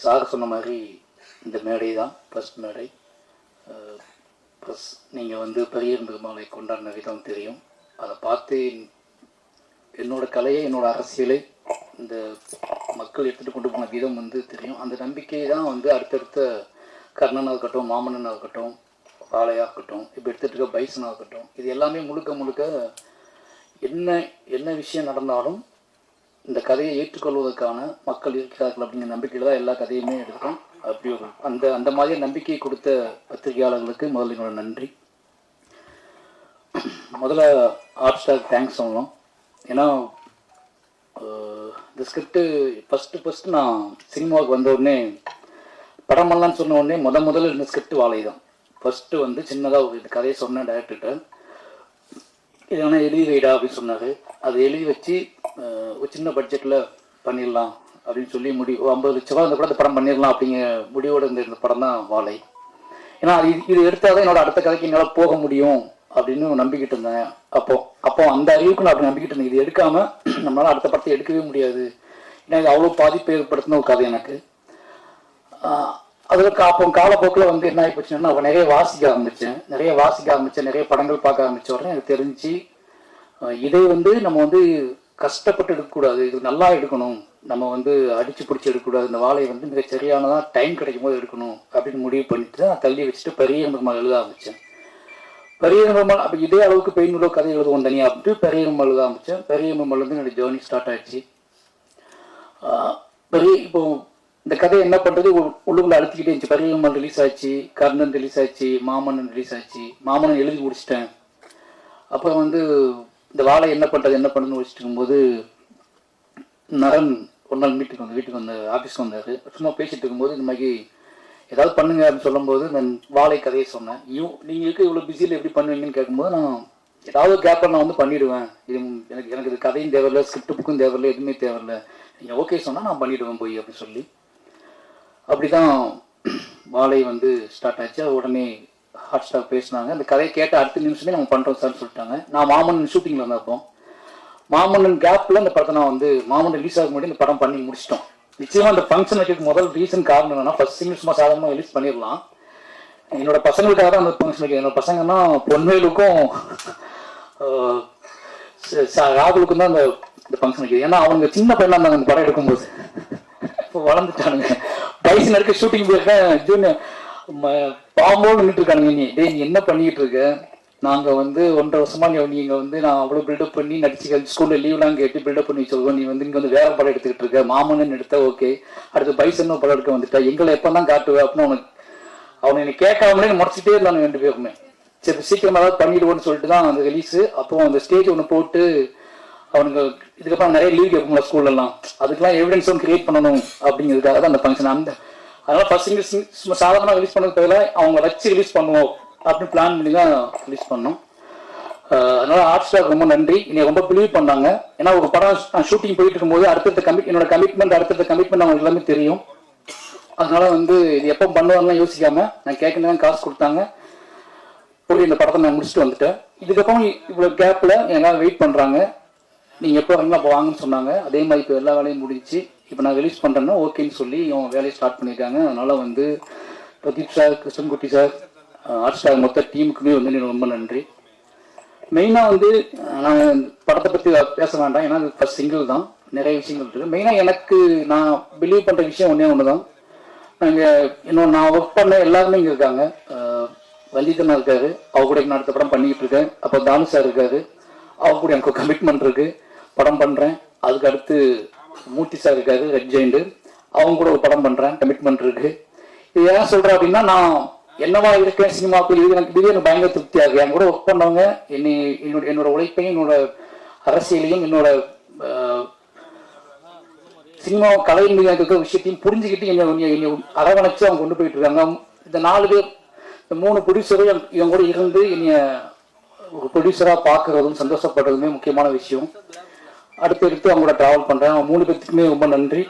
Sir சொன்ன மாதிரி இந்த மேடை தான் ப்ரெஸ் மேடை. ப்ளஸ் நீங்கள் வந்து பெரிய பெருமாளை கொண்டாடின விதம் தெரியும். அதை பார்த்து என்னோட கலையை என்னோட அரசியலை இந்த மக்கள் எடுத்துகிட்டு கொண்டு போன விதம் வந்து தெரியும். அந்த நம்பிக்கை தான் வந்து அடுத்தடுத்த கர்ணனாக இருக்கட்டும் மாமன்னனாக இருக்கட்டும் வாழையாக இருக்கட்டும் இப்போ எடுத்துகிட்டு இருக்க பைசனாக இருக்கட்டும் இது எல்லாமே முழுக்க முழுக்க என்ன என்ன விஷயம் நடந்தாலும் கதையை ஏற்றுக்கொள்வதற்கான மக்கள் இருக்கிறார்கள் அப்படிங்கிற நம்பிக்கையில் தான் எல்லா கதையுமே எடுக்கிறோம். அப்படி ஒரு அந்த அந்த மாதிரி நம்பிக்கை கொடுத்த பத்திரிகையாளர்களுக்கு முதல்ல என்னோட நன்றி. முதல்ல ஆர்ட் ஸ்டார் தேங்க்ஸ் சொல்லணும். ஏன்னா இந்த ஸ்கிரிப்டு ஃபஸ்ட்டு ஃபஸ்ட்டு நான் சினிமாவுக்கு வந்த உடனே படமெல்லாம் சொன்ன உடனே முத முதல்ல இந்த ஸ்கிரிப்ட் வாழை தான் ஃபஸ்ட்டு வந்து சின்னதாக ஒரு இந்த கதையை சொன்னேன் டேரக்டர்கிட்ட இது வேணால் எழுதி வைடா அப்படின்னு சொன்னார். அதை எழுதி வச்சு ஒரு சின்ன பட்ஜெட்டில் பண்ணிடலாம் அப்படின்னு சொல்லி முடி ஒரு ஐம்பது லட்ச ரூபா இந்த படத்தை படம் பண்ணிடலாம் அப்படிங்கிற முடிவோடு இருந்த இந்த படம் தான் வாழை. ஏன்னா இது- இது எடுத்தால் தான் என்னோட அடுத்த கதைக்கு என்னால் போக முடியும் அப்படின்னு நம்பிக்கிட்டு இருந்தேன். அப்போ அப்போ அந்த அறிவுக்கு நான் அப்படி நம்பிக்கிட்டு இருந்தேன். இது எடுக்காமல் நம்மளால் அடுத்த படத்தை எடுக்கவே முடியாது. ஏன்னா இது அவ்வளோ பாதிப்பை ஏற்படுத்தின ஒரு கதை எனக்கு. அதில் கா- அப்போ காலப்போக்கில் வந்து என்ன ஆகி போச்சுன்னா நிறைய வாசிக்க ஆரம்பிச்சேன். நிறைய வாசிக்க ஆரம்பித்தேன் நிறைய படங்கள் பார்க்க ஆரம்பித்த உடனே எனக்கு தெரிஞ்சு இதை வந்து நம்ம வந்து கஷ்டப்பட்டு எடுக்கக்கூடாது. இது நல்லா எடுக்கணும். நம்ம வந்து அடிச்சு பிடிச்சி எடுக்கக்கூடாது. இந்த வாழையை வந்து மிக சரியானதான் டைம் கிடைக்கும் போது எடுக்கணும் அப்படின்னு முடிவு பண்ணிட்டு தான் தள்ளி வச்சுட்டு பெரிய பெருமாள் எழுத ஆரம்பித்தேன் பெரிய பெருமாள் அப்போ இதே அளவுக்கு பெயின் உள்ள கதை எழுதுவோம் தனியாக அப்படின்ட்டு பெரிய பெருமாள் எழுத ஆரம்பித்தேன் பெரிய பெருமாள் வந்து என்னோட ஜேர்னி ஸ்டார்ட் ஆயிடுச்சு. பெரிய இப்போ இந்த கதை என்ன பண்ணுறது உள்ளுக்குள்ள அழுத்திக்கிட்டே இருந்துச்சு. பெரியம்மல் ரிலீஸ் ஆச்சு கர்ணன் ரிலீஸ் ஆச்சு மாமன்னன் ரிலீஸ் ஆச்சு மாமன்னன் எழுதி முடிச்சிட்டேன். அப்புறம் வந்து இந்த வாழை என்ன பண்றது என்ன பண்ணுன்னு வச்சுட்டு இருக்கும்போது நரன் ஒரு நாள் மீட்டுக்கு வந்து வீட்டுக்கு வந்து ஆஃபீஸ்க்கு வந்தார். சும்மா பேசிட்டு இருக்கும்போது இந்த மாதிரி ஏதாவது பண்ணுங்க அப்படின்னு சொல்லும்போது நான் வாழை கதையை சொன்னேன். யூ நீங்கள் இருக்க இவ்வளோ பிஸியில் எப்படி பண்ணுவீங்கன்னு கேட்கும்போது நான் ஏதாவது கேப்பை நான் வந்து பண்ணிடுவேன். இது எனக்கு எனக்கு இது கதையும் தேவையில்ல ஸ்கிரிப்ட் புக்கும் தேவையில்ல எதுவுமே தேவையில்ல. நீங்கள் ஓகே சொன்னால் நான் பண்ணிடுவேன் போய் அப்படின்னு சொல்லி. அப்படிதான் வாழை வந்து ஸ்டார்ட் ஆச்சு. அது உடனே ஹாட் ஸ்டார் பேசினாங்க. அந்த கதையை கேட்ட அடுத்த நிமிஷமே நம்ம பண்ணுறோம் சார்னு சொல்லிட்டாங்க. நான் மாமன்னன் ஷூட்டிங்கில் இருந்தப்போ மாமன்னன் கேப்பில் இந்த படத்தை நான் வந்து மாமன்னன் ரிலீஸ் ஆக முன்னாடி இந்த படம் பண்ணி முடிச்சிட்டோம். நிச்சயமா அந்த ஃபங்க்ஷன் வைக்கிறதுக்கு முதல் ரீசன் காரணம் என்னன்னா ஃபர்ஸ்ட் சிங்கிள் சும்மா சாதாரணமாக ரிலீஸ் பண்ணிடலாம். என்னோட பசங்களுக்காக தான் அந்த ஃபங்க்ஷன் வைக்கிறேன். என்னோட பசங்கன்னா பொன்வேலுக்கும் ராகுலுக்கும் தான் அந்த இந்த ஃபங்க்ஷன் வைக்கிறேன். ஏன்னா அவங்க சின்ன பையனா இருந்தாங்க அந்த படம் எடுக்கும்போது. இப்போ வளர்ந்துட்டானுங்க. பைசன் இருக்க ஷூட்டிங் போயிருக்கேன் ஜூனியர் பாம்போன்னு இருக்கானுங்க நீ. டேய் நீ என்ன பண்ணிட்டு இருக்க? நாங்க வந்து ஒன்றரை வருஷமா நீ நீங்க வந்து நான் அவ்வளவு பில்டப் பண்ணி நடிச்சு ஸ்கூல்ல லீவ்லாம் கேட்டு பில்டப் பண்ணி சொல்லுவோம் நீ வந்து இங்க வந்து வேற படம் எடுத்துக்கிட்டு இருக்க. மாமன்னு எடுத்த ஓகே அடுத்து பைசன் படம் எடுக்க வந்துட்டா. எங்களை எப்பதான் காட்டுவேன் அப்படின்னு அவனுக்கு அவனை என்னை கேட்காமலே முடிச்சுட்டே இருந்தானு ரெண்டு பேருமே. சரி சீக்கிரமா ஏதாவது பண்ணிடுவோம்னு சொல்லிட்டு தான் அந்த ரிலீஸ் அப்போ அந்த ஸ்டேஜ் ஒன்று போட்டு அவனுங்க இதுக்கப்புறம் நிறைய லீவ் கேட்போம்ல ஸ்கூல்ல அதுக்கெல்லாம் எவிடன்ஸும் கிரியேட் பண்ணணும் அப்படிங்கிறதுக்காக தான் அந்த ஃபங்க்ஷன் அந்த அதனால ஃபர்ஸ்ட் இங்கிலீஷ் சும்மா சாதாரணமாக ரிலீஸ் பண்ணதுக்கு பதிலா அவங்க வச்சு ரிலீஸ் பண்ணுவோம் அப்படின்னு பிளான் பண்ணி தான் ரிலீஸ் பண்ணோம். அதனால ஆர்ட் ரொம்ப நன்றி. என்னை ரொம்ப பிலீவ் பண்ணாங்க. ஏன்னா ஒரு படம் நான் ஷூட்டிங் போயிட்டு இருக்கும்போது அடுத்தடுத்த கமிட் என்னோட கமிட்மெண்ட் அடுத்தடுத்த கமிட்மெண்ட் அவங்களுக்கு எல்லாமே தெரியும். அதனால வந்து இது எப்போ பண்ணுவாங்கலாம் யோசிக்காம நான் கேட்கணும் காசு கொடுத்தாங்க. போய் இந்த படத்தை நான் முடிச்சுட்டு வந்துட்டேன். இதுக்கப்புறம் இவ்வளோ கேப்பில் எங்கேயாவது வெயிட் பண்ணுறாங்க நீங்கள் எப்போ வரீங்களோ அப்போ வாங்கன்னு சொன்னாங்க. அதே மாதிரி இப்போ எல்லா வேலையும் முடிஞ்சுச்சு. இப்போ நான் ரிலீஸ் பண்ணுறேன்னா ஓகேன்னு சொல்லி அவங்க வேலையை ஸ்டார்ட் பண்ணியிருக்காங்க அதனால் வந்து Pradeep sir Krishnankutty sir art star மொத்த டீமுக்குமே வந்து எனக்கு ரொம்ப நன்றி. மெயினாக வந்து நான் படத்தை பற்றி பேச வேண்டாம். ஏன்னா அது ஃபஸ்ட் சிங்கிள் தான். நிறைய விஷயங்கள் இருக்குது மெயினாக எனக்கு நான் பிலீவ் பண்ணுற விஷயம் ஒன்றே ஒன்று தான் நாங்கள் இன்னும் நான் ஒர்க் பண்ண எல்லாருமே இங்கே இருக்காங்க. வல்லிதனா இருக்காரு. அவ கூட நான் அடுத்த படம் பண்ணிக்கிட்டு இருக்கேன். அப்போ தானு சார் இருக்காரு. அவ கூட எனக்கு கமிட்மெண்ட் இருக்கு. படம் பண்ணுறேன் அதுக்கு அடுத்து மூர்த்தி சார் இருக்காரு ரெட் ஜெயிண்ட் அவங்க கூட ஒரு படம் பண்ணுறேன் கமிட்மெண்ட் இருக்கு. இது ஏன் சொல்கிறேன் அப்படின்னா நான் என்னவா இருக்கேன் சினிமாக்குள் இது எனக்கு இது எனக்கு பயங்கர திருப்தியாக இருக்கு என் கூட ஒர்க் பண்ணவங்க என்னை என்னோட என்னோட உழைப்பையும் என்னோட அரசியலையும் என்னோட சினிமா கலை மீது இருக்கிற விஷயத்தையும் புரிஞ்சுக்கிட்டு என்னை என்னை- என்னை அரவணைச்சு அவங்க கொண்டு போயிட்டு இருக்காங்க. இந்த நாலு பேர் இந்த மூணு ப்ரொடியூசரும் இவங்க கூட இருந்து என்னைய ஒரு ப்ரொடியூசராக பார்க்கறதும் சந்தோஷப்படுறதுமே முக்கியமான விஷயம். அடுத்து எடுத்து அவங்க கூட ட்ராவல் பண்ணுறேன் மூணு பேர்த்துக்குமே ரொம்ப நன்றி.